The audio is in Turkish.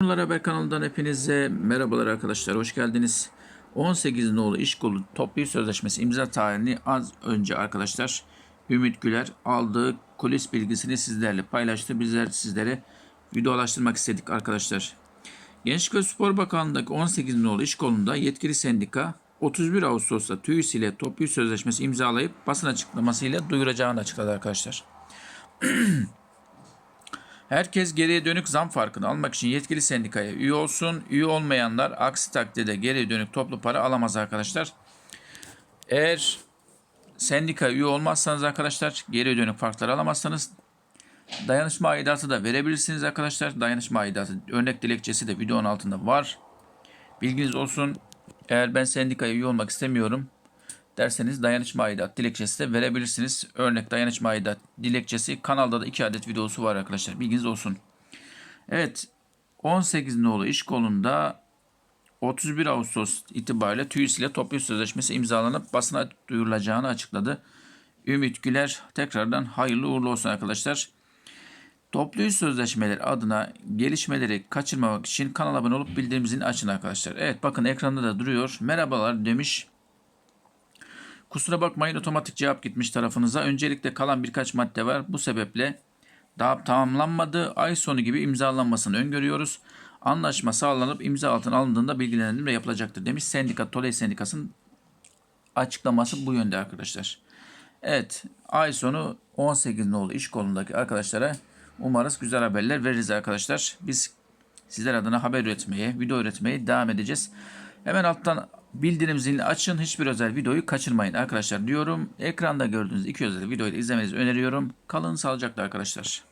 Bunlar Haber kanalından hepinize merhabalar arkadaşlar. Hoş geldiniz. 18 nolu iş kolu toplu sözleşmesi imza tarihini az önce arkadaşlar Ümit Güler aldığı kulis bilgisini sizlerle paylaştı. Bizler sizlere videolaştırmak istedik arkadaşlar. Gençlik ve Spor Bakanlığı'ndaki 18 nolu iş kolunda yetkili sendika 31 Ağustos'ta TÜİS ile toplu sözleşmesi imzalayıp basın açıklamasıyla duyuracağını açıkladı arkadaşlar. Herkes geriye dönük zam farkını almak için yetkili sendikaya üye olsun. Üye olmayanlar aksi takdirde geriye dönük toplu para alamaz arkadaşlar. Eğer sendika üye olmazsanız arkadaşlar geriye dönük farkları alamazsanız dayanışma aidatı da verebilirsiniz arkadaşlar. Dayanışma aidatı örnek dilekçesi de videonun altında var. Bilginiz olsun. Eğer ben sendikaya üye olmak istemiyorum derseniz dayanışma aidat dilekçesi de verebilirsiniz. Örnek dayanışma aidat dilekçesi kanalda da 2 adet videosu var arkadaşlar. Bilginiz olsun. Evet 18 nolu iş kolunda 31 Ağustos itibariyle TÜİS ile toplu sözleşmesi imzalanıp basına duyurulacağını açıkladı. Ümit Güler tekrardan hayırlı uğurlu olsun arkadaşlar. Toplu sözleşmeler adına gelişmeleri kaçırmamak için kanala abone olup bildirimimizi açın arkadaşlar. Evet bakın ekranda da duruyor. Merhabalar demiş. Kusura bakmayın otomatik cevap gitmiş tarafınıza. Öncelikle kalan birkaç madde var. Bu sebeple daha tamamlanmadı. Ay sonu gibi imzalanmasını öngörüyoruz. Anlaşma sağlanıp imza altına alındığında bilgilendirme yapılacaktır demiş. Sendika Toley Sendikası'nın açıklaması bu yönde arkadaşlar. Evet ay sonu 18 nolu iş kolundaki arkadaşlara umarız güzel haberler veririz arkadaşlar. Biz sizler adına haber üretmeye, video üretmeye devam edeceğiz. Hemen alttan bildirim zilini açın. Hiçbir özel videoyu kaçırmayın arkadaşlar diyorum. Ekranda gördüğünüz iki özel videoyu da izlemenizi öneriyorum. Kalın sağlıcakla arkadaşlar.